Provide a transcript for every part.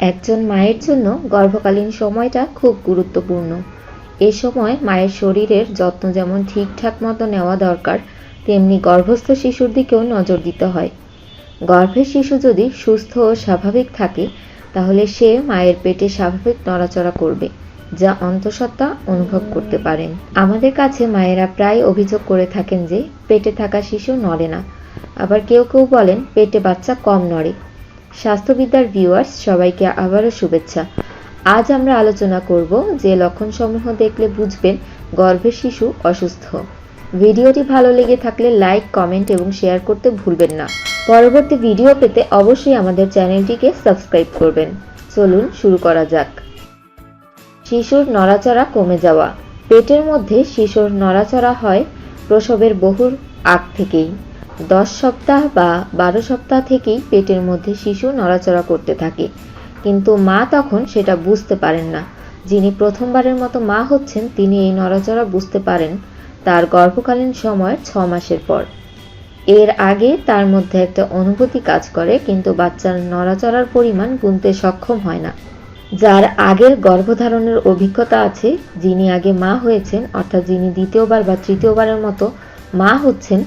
একজন মায়ের জন্য গর্ভকালীন সময়টা খুব গুরুত্বপূর্ণ। এ সময় মায়ের শরীরের যত্ন যেমন ঠিকঠাক মতো নেওয়া দরকার, তেমনি গর্ভস্থ শিশুর দিকেও নজর দিতে হয়। গর্ভের শিশু যদি সুস্থ ও স্বাভাবিক থাকে, তাহলে সে মায়ের পেটে স্বাভাবিক নড়াচড়া করবে, যা অন্তঃসত্ত্বা অনুভব করতে পারেন। আমাদের কাছে মায়েরা প্রায় অভিযোগ করে থাকেন যে, পেটে থাকা শিশু নড়ে না। আবার কেউ কেউ বলেন, পেটে বাচ্চা কম নড়ে। স্বাস্থ্যবিদ্যার ভিউয়ার্স সবাইকে আবারও শুভেচ্ছা। আজ আমরা আলোচনা করব যে লক্ষণসমূহ দেখলে বুঝবেন গর্ভের শিশু অসুস্থ। ভিডিওটি ভালো লেগে থাকলে লাইক কমেন্ট এবং শেয়ার করতে ভুলবেন না। পরবর্তী ভিডিও পেতে অবশ্যই আমাদের চ্যানেলটিকে সাবস্ক্রাইব করবেন। চলুন শুরু করা যাক। শিশুর নড়াচড়া কমে যাওয়া। পেটের মধ্যে শিশুর নড়াচড়া হয় প্রসবের বহুর আগ থেকেই। দশ সপ্তাহ বা বারো সপ্তাহ থেকেই পেটের মধ্যে শিশু নড়াচড়া করতে থাকে। কিন্তু মা তখন সেটা বুঝতে পারেন না। যিনি প্রথমবারের মতো মা হচ্ছেন, তিনি এই নড়াচড়া বুঝতে পারেন তার গর্ভকালীন সময়ের ছ মাসের পর। এর আগে তার মধ্যে একটা অনুভূতি কাজ করে, কিন্তু বাচ্চার নড়াচড়ার পরিমাণ গুনতে সক্ষম হয় না। যার আগের গর্ভধারণের অভিজ্ঞতা আছে, যিনি আগে মা হয়েছেন, অর্থাৎ যিনি দ্বিতীয়বার বা তৃতীয়বারের মতো মা হচ্ছেন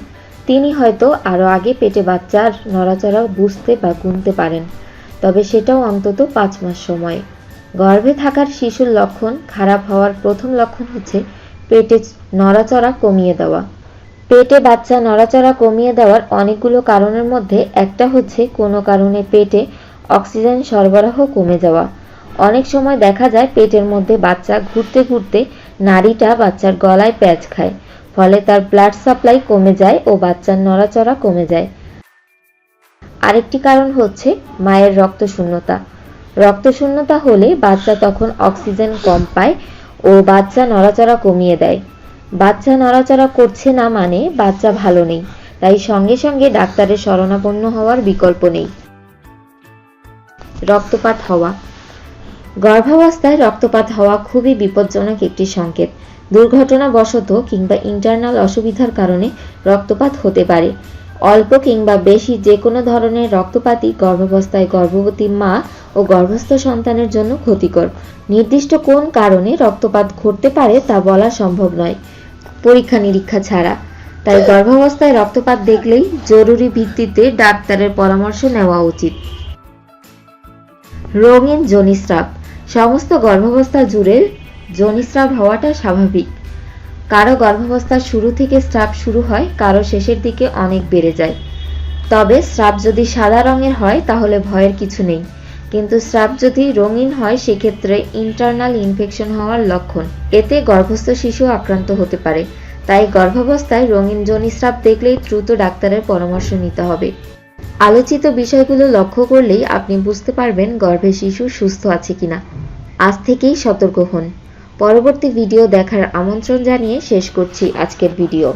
তিনি হয়তো আরও আগে পেটে বাচ্চার নড়াচড়া বুঝতে বা গুনতে পারেন, তবে সেটাও অন্তত পাঁচ মাস সময়। গর্ভে থাকার শিশুর লক্ষণ খারাপ হওয়ার প্রথম লক্ষণ হচ্ছে পেটে নড়াচড়া কমিয়ে দেওয়া। পেটে বাচ্চা নড়াচড়া কমিয়ে দেওয়ার অনেকগুলো কারণের মধ্যে একটা হচ্ছে কোনো কারণে পেটে অক্সিজেন সরবরাহ কমে যাওয়া। অনেক সময় দেখা যায় পেটের মধ্যে বাচ্চা ঘুরতে ঘুরতে নাড়িটা বাচ্চার গলায় প্যাঁচ খায়। ফলে তার ব্লাড সাপ্লাই কমে যায় ও বাচ্চার নড়াচড়া কমে যায়। আরেকটি কারণ হচ্ছে মায়ের রক্তশূন্যতা। রক্তশূন্যতা হলে বাচ্চা তখন অক্সিজেন কম পায় ও বাচ্চা নড়াচড়া কমিয়ে দেয়। বাচ্চা নড়াচড়া করছে না মানে বাচ্চা ভালো নেই, তাই সঙ্গে সঙ্গে ডাক্তারের শরণাপন্ন হওয়ার বিকল্প নেই। রক্তপাত হওয়া গর্ভাবস্থায় রক্তপাত হওয়া খুবই বিপজ্জনক একটি সংকেত। দুর্ঘটনাবশত কিংবা ইন্টারনাল অসুবিধার কারণে রক্তপাত হতে পারে। অল্প কিংবা বেশি যে কোনো ধরনের রক্তপাতই গর্ভাবস্থায় গর্ভবতী মা ও গর্ভস্থ সন্তানের জন্য ক্ষতিকর। নির্দিষ্ট কোন কারণে রক্তপাত ঘটতে পারে তা বলা সম্ভব নয়। পরীক্ষা নিরীক্ষা ছাড়া। তাই গর্ভাবস্থায় রক্তপাত দেখলেই জরুরি ভিত্তিতে ডাক্তারের পরামর্শ নেওয়া উচিত। রঙিন জনিস্রাব সমস্ত গর্ভাবস্থা জুড়ে জনিস্রাব হওয়াটা স্বাভাবিক। কারও গর্ভাবস্থার শুরু থেকে স্রাব শুরু হয়, কারও শেষের দিকে অনেক বেড়ে যায়। তবে স্রাব যদি সাদা রঙের হয়, তাহলে ভয়ের কিছু নেই। কিন্তু স্রাব যদি রঙিন হয়, সেক্ষেত্রে ইন্টারনাল ইনফেকশন হওয়ার লক্ষণ। এতে গর্ভস্থ শিশু আক্রান্ত হতে পারে। তাই গর্ভাবস্থায় রঙিন জনিস্রাব দেখলেই দ্রুত ডাক্তারের পরামর্শ নিতে হবে। আলোচিত বিষয়গুলো লক্ষ্য করলেই আপনি বুঝতে পারবেন গর্ভে শিশু সুস্থ আছে কিনা। আজ থেকেই সতর্ক হন। পরবর্তী ভিডিও দেখার আমন্ত্রণ জানিয়ে শেষ করছি আজকের ভিডিও।